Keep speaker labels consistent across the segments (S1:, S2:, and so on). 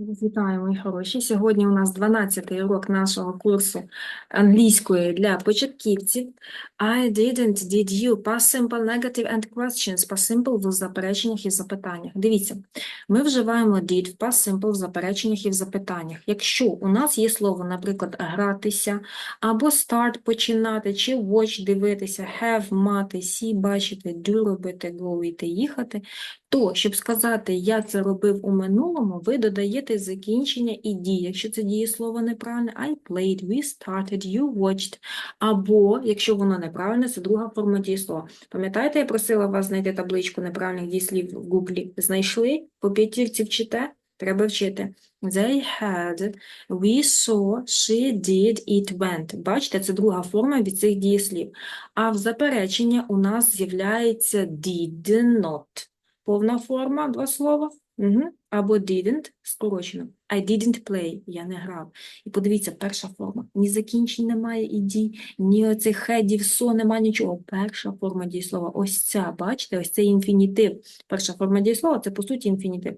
S1: Вітаю, мої хороші. Сьогодні у нас 12-й урок нашого курсу англійської для початківців. I didn't, did you, past simple, negative and questions. Past simple в запереченнях і запитаннях. Дивіться, ми вживаємо did в past simple в запереченнях і в запитаннях. Якщо у нас є слово, наприклад, гратися, або start починати, чи watch дивитися, have мати, see бачити, do робити, go йти їхати, то, щоб сказати, я це робив у минулому, ви додаєте закінчення і дії. Якщо це дієслово неправильне, I played, we started, you watched. Або, якщо воно неправильне, це друга форма дієслова. Пам'ятаєте, я просила вас знайти табличку неправильних дієслів в Гуглі? Знайшли? По п'ятірці вчите? Треба вчити. They had, we saw, she did, it went. Бачите, це друга форма від цих дієслів. А в заперечення у нас з'являється did not. Повна форма, два слова. Угу. Або didn't, скорочено. I didn't play, я не грав. І подивіться, перша форма. Ні закінчень немає і дій, ні оцих хедів, со, немає нічого. Перша форма дієслова. Ось ця, бачите, ось цей інфінітив. Перша форма дієслова – це, по суті, інфінітив.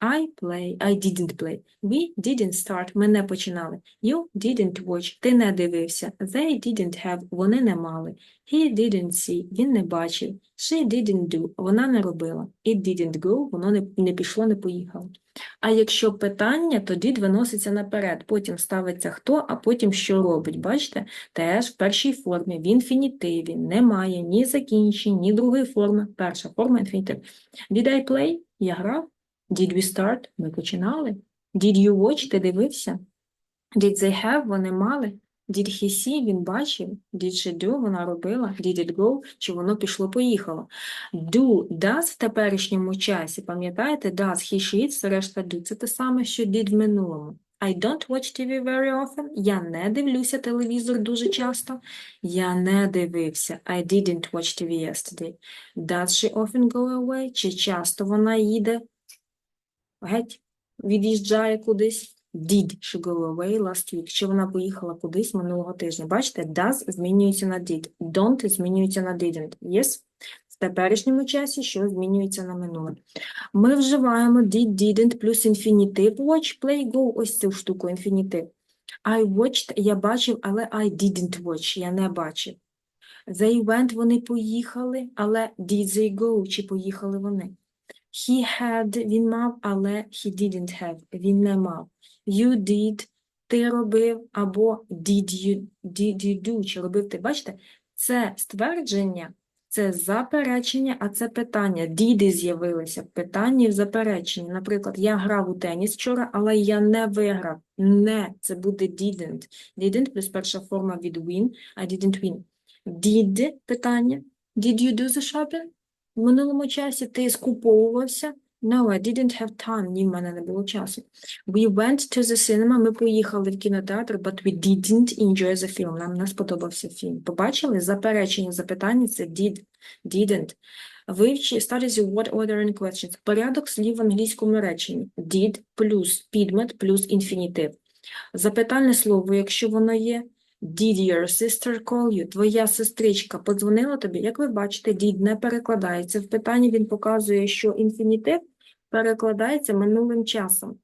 S1: I play, I didn't play. We didn't start, ми не починали. You didn't watch, ти не дивився. They didn't have, вони не мали. He didn't see, він не бачив. She didn't do, вона не робила. It didn't go, воно не, не пішло, не поїхало. А якщо питання, то did виноситься наперед, потім ставиться хто, а потім що робить. Бачите? Теж в першій формі, в інфінітиві, немає ні закінчень, ні другої форми. Перша форма інфінітив. Did I play? Я грав. Did we start? Ми починали. Did you watch? Ти дивився? Did they have? Вони мали. Did he see? Він бачив. Did she do? Вона робила. Did it go? Чи воно пішло-поїхало? Do, does в теперішньому часі, пам'ятаєте, does, he, she, це решта do. Це те саме, що did в минулому. I don't watch TV very often. Я не дивлюся телевізор дуже часто. Я не дивився. I didn't watch TV yesterday. Does she often go away? Чи часто вона їде? Геть, від'їжджає кудись. Did she go away last week? Чи вона поїхала кудись минулого тижня? Бачите, does змінюється на did. Don't змінюється на didn't. Yes? В теперішньому часі що змінюється на минуле. Ми вживаємо did, didn't плюс інфінітив. Watch, play, go. Ось цю штуку інфінітив. I watched, я бачив, але I didn't watch, я не бачив. They went, вони поїхали, але did they go, чи поїхали вони? He had, він мав, але he didn't have, він не мав. You did, ти робив, або did you, did you do, чи робив ти. Бачите, це ствердження, це заперечення, а це питання. Діди з'явилися в питанні в запереченні. Наприклад, я грав у теніс вчора, але я не виграв. Не, це буде didn't. Didn't плюс перша форма від win, I didn't win. Did питання. Did you do the shopping? В минулому часі ти скуповувався? No, I didn't have time. Ні, в мене не було часу. We went to the cinema. Ми поїхали в кінотеатр, but we didn't enjoy the film. Нам не сподобався фільм. Побачили? Заперечення запитання – це did, didn't. Вивчи, studies your what order and questions. Порядок слів в англійському реченні. Did плюс підмет плюс інфінітив. Запитальне слово, якщо воно є, Did your sister call you? Твоя сестричка подзвонила тобі? Як ви бачите, did не перекладається. В питанні він показує, що інфінітив перекладається минулим часом.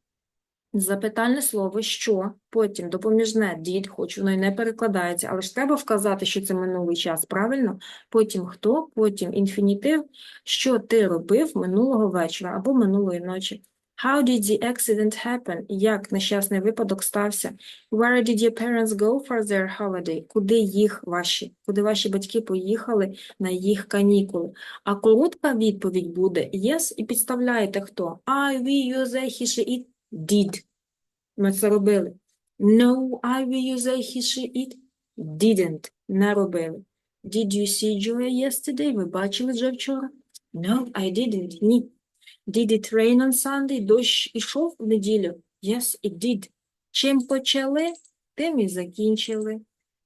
S1: Запитальне слово що, потім допоміжне did, хоч воно й не перекладається, але ж треба вказати, що це минулий час, правильно? Потім хто, потім інфінітив, що ти робив минулого вечора або минулої ночі. How did the accident happen? Як нещасний випадок стався? Where did your parents go for their holiday? Куди їх ваші? Куди ваші батьки поїхали на їх канікули? А коротка відповідь буде yes і підставляєте хто? I, we, you, they, he, she, it, did. Ми це робили. No, I, we, you, they, he, she, it, didn't. Не робили. Did you see Joy yesterday? Ви бачили Джо вчора? No, I didn't. Ні. Did it rain on Sunday? Дощ ішов в неділю? Yes, it did. Чим почали, тим і закінчили.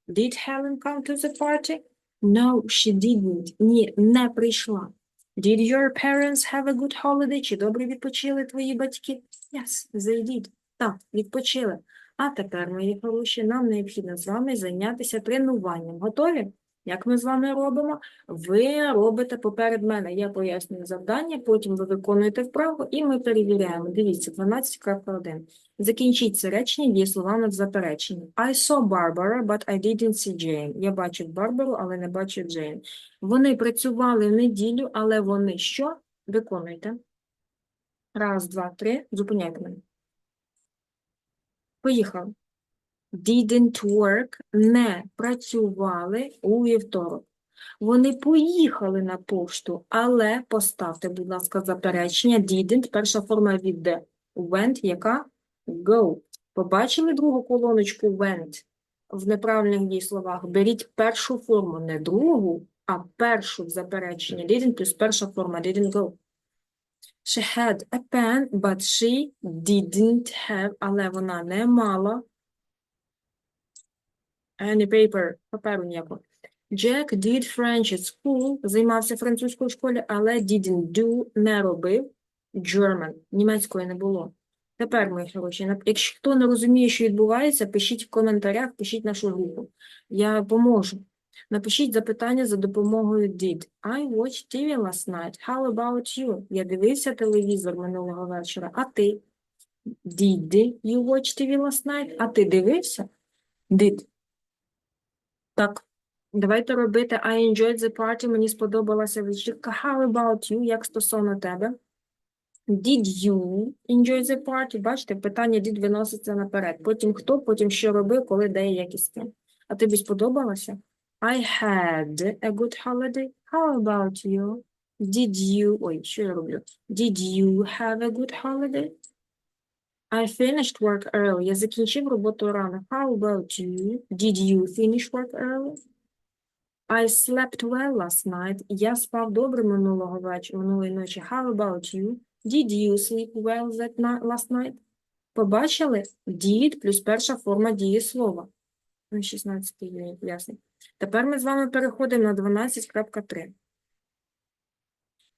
S1: Did Helen come to the party? No, she didn't. Ні, не прийшла. Did your parents have a good holiday? Чи добре відпочили твої батьки? Yes, they did. Так, відпочили. А тепер, мої хороші, нам необхідно з вами зайнятися тренуванням. Готові? Як ми з вами робимо? Ви робите поперед мене. Я пояснюю завдання, потім ви виконуєте вправо, і ми перевіряємо. Дивіться, 12.1. Закінчіть це речення дієсловами в запереченні. I saw Barbara, but I didn't see Jane. Я бачив Барбару, але не бачив Джейн. Вони працювали в неділю, але вони що? Виконуйте. Раз, два, три. Зупиняйте мене. Поїхали. Didn't work, не працювали у вівторок. Вони поїхали на пошту, але поставте, будь ласка, заперечення. Didn't, перша форма від де. Went, яка? Go. Побачили другу колоночку went в неправильних дієсловах? Беріть першу форму, не другу, а першу в запереченні. Didn't плюс перша форма didn't go. She had a pen, but she didn't have, але вона не мала any paper, паперу ніякого. Jack did French at school, займався французькою школі, але didn't do, не робив German, німецької не було. Тепер, мої хороші, якщо хто не розуміє, що відбувається, пишіть в коментарях, пишіть нашу групу. Я поможу. Напишіть запитання за допомогою did. I watched TV last night. How about you? Я дивився телевізор минулого вечора. А ти? Did you watch TV last night? А ти дивився? Did. Так. Давайте робити I enjoyed the party. Мені сподобалася вечірка. How about you? Як стосовно тебе? Did you enjoy the party? Бачите, питання did виноситься наперед. Потім хто, потім що робив, коли, де і як і з ким. А тобі сподобалося? I had a good holiday. How about you? Did you... Ой, що я роблю? Did you have a good holiday? I finished work early. Я закінчив роботу рано. How about you? Did you finish work early? I slept well last night. Я спав добре минулого вечора, минулої ночі. How about you? Did you sleep well that night, last night? Побачили? Did плюс перша форма дієслова. Ну, 16 юніт, ясно. Тепер ми з вами переходимо на 12.3.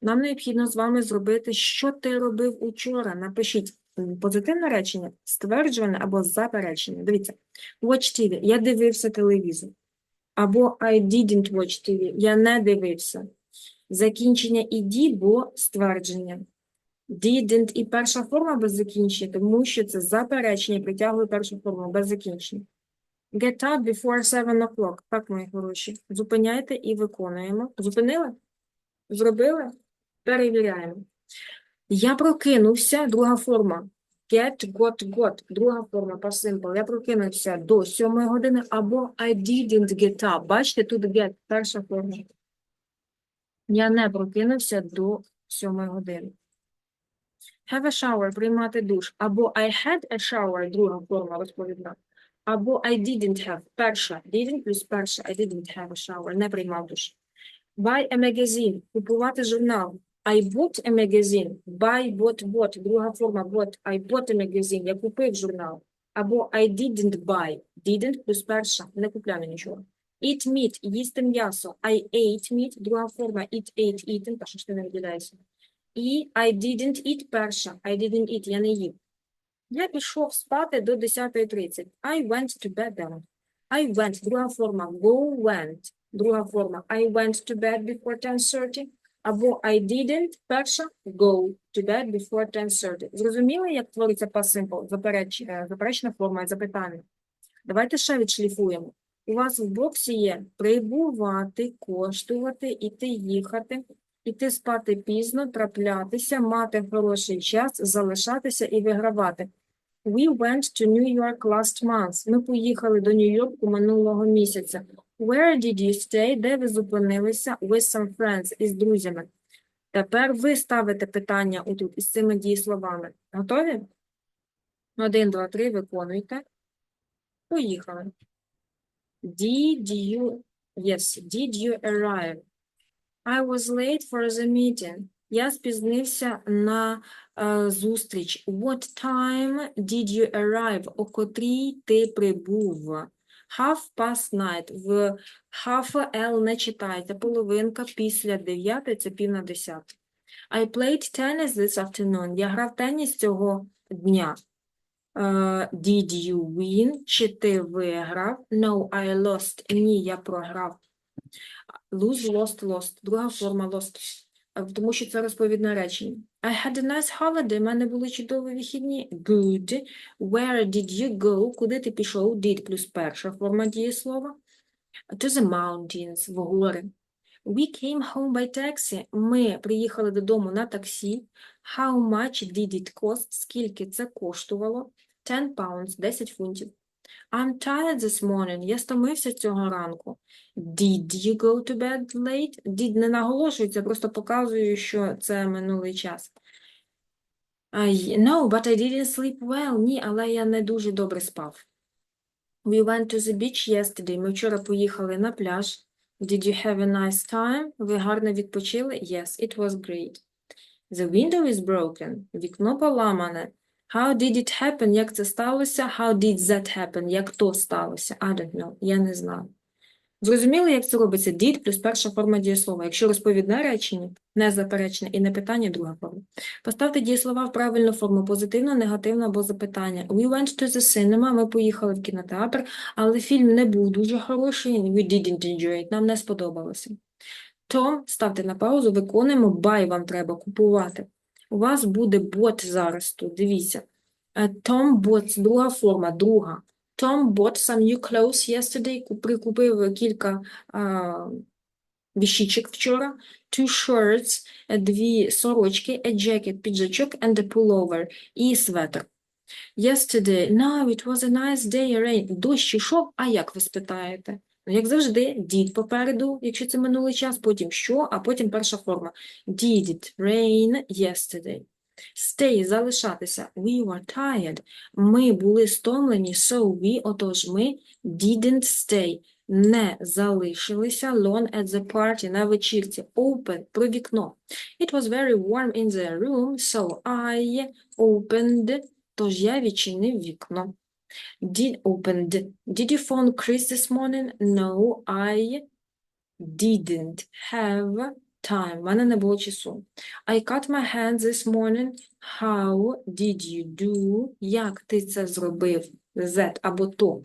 S1: Нам необхідно з вами зробити, що ти робив учора. Напишіть позитивне речення, стверджуване або заперечення. Дивіться, watch TV. Я дивився телевізор. Або I didn't watch TV. Я не дивився. Закінчення did, бо ствердження. Didn't і перша форма без закінчення, тому що це заперечення притягує першу форму без закінчення. Get up before 7 o'clock. Так, мої хороші. Зупиняйте і виконуємо. Зупинили? Зробили? Перевіряємо. Я прокинувся, друга форма. Get, got, got. Друга форма по simple. Я прокинувся до 7 години або I didn't get up. Бачите, тут get, перша форма. Я не прокинувся до 7 години. Have a shower, приймати душ. Або I had a shower, друга форма розповідна. Або I didn't have, перша. Didn't плюс перша. I didn't have a shower, не приймав душ. Buy a magazine, купувати журнал. I bought a magazine. Buy, bought, bought. Друга форма bought. I bought a magazine. Я купив журнал. Або I didn't buy. Didn't плюс перша. Не купляв нічого. Eat meat. Їсти м'ясо. I ate meat. Друга форма eat, ate, eaten. Та що ж ти не виділяєшся. І I didn't eat перша. I didn't eat. Я не їв. Я пішов спати до 10.30. I went to bed then. I went. Друга форма. Go went. Друга форма. I went to bed before 10.30. Або I didn't. Перша. Go to bed before 10.30. Зрозуміли, як твориться past е, заперечна форма запитання. Давайте ще відшліфуємо. У вас в боксі є прибувати, коштувати, іти їхати, іти спати пізно, траплятися, мати хороший час, залишатися і вигравати. We went to New York last month. Ми поїхали до Нью-Йорку минулого місяця. Where did you stay? Де ви зупинилися? With some friends. Із друзями. Тепер ви ставите питання отут із цими дієсловами. Готові? Один, два, три, виконуйте. Поїхали. Did you... Yes, did you arrive? I was late for the meeting. Я спізнився на е, зустріч. What time did you arrive? О котрій ти прибув? Half past night. В half L не читайте. Половинка після 9 – це пів на 10. I played tennis this afternoon. Я грав теніс цього дня. Е, did you win? Чи ти виграв? No, I lost. Ні, я програв. Lose, lost, lost. Друга форма lost. Тому що це розповідне речення. I had a nice holiday. У мене були чудові вихідні. Good. Where did you go? Куди ти пішов? Did плюс перша форма дієслова. To the mountains. В гори. We came home by taxi. Ми приїхали додому на таксі. How much did it cost? Скільки це коштувало? 10 pounds, 10 фунтів. I'm tired this morning. Я стомився цього ранку. Did you go to bed late? Did не наголошується, просто показую, що це минулий час. I, no, but I didn't sleep well. Ні, але я не дуже добре спав. We went to the beach yesterday. Ми вчора поїхали на пляж. Did you have a nice time? Ви гарно відпочили? Yes, it was great. The window is broken. Вікно поламане. How did it happen? Як це сталося? How did that happen? Як то сталося? I don't know. Я не знаю. Зрозуміли, як це робиться? Did плюс перша форма дієслова. Якщо розповідне речення, незаперечне і не питання, друга форма. Поставте дієслова в правильну форму, позитивно, негативно або запитання. We went to the cinema, ми поїхали в кінотеатр, але фільм не був дуже хороший, we didn't enjoy it, нам не сподобалося. Том, ставте на паузу, виконуємо, buy вам треба купувати. У вас буде bought зараз тут, дивіться. Е, Tom bought, друга форма, друга. Tom bought some new clothes yesterday, прикупив кілька а, віщичок вчора. Two shirts, е, дві сорочки, a jacket, піджачок, and a pullover, і светр. Yesterday, no, it was a nice day, rain. Дощ ішов, а як ви спитаєте? Ну, як завжди, did попереду, якщо це минулий час, потім що, а потім перша форма. Did it rain yesterday? Stay – залишатися. We were tired. Ми були стомлені, so we, отож ми, didn't stay. Не залишилися long at the party, на вечірці. Open – про вікно. It was very warm in the room, so I opened, тож я відчинив вікно. Did opened. Did you phone Chris this morning? No, I didn't have time. У мене не було часу. I cut my hand this morning. How did you do? Як ти це зробив? That або то.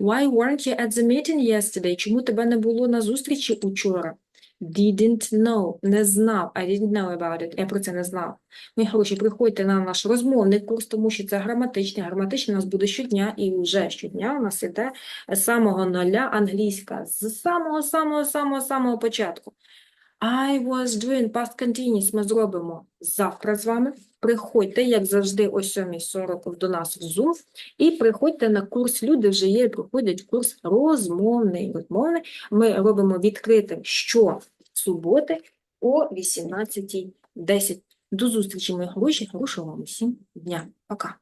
S1: Why weren't you at the meeting yesterday? Чому тебе не було на зустрічі учора? Didn't know. Не знав. I didn't know about it. Я про це не знав. Мої хороші, приходьте на наш розмовний курс, тому що це граматичний. Граматичний у нас буде щодня, і вже щодня у нас іде з самого нуля англійська, з самого, самого, самого, самого початку. I was doing past continuous ми зробимо завтра з вами. Приходьте, як завжди, о 7.40 до нас в Zoom, і приходьте на курс. Люди вже є, приходять в курс розмовний. розмовний. Ми робимо відкритим щосуботи о 18.10. До зустрічі, мої хороші, хорошого вам усім дня. Пока.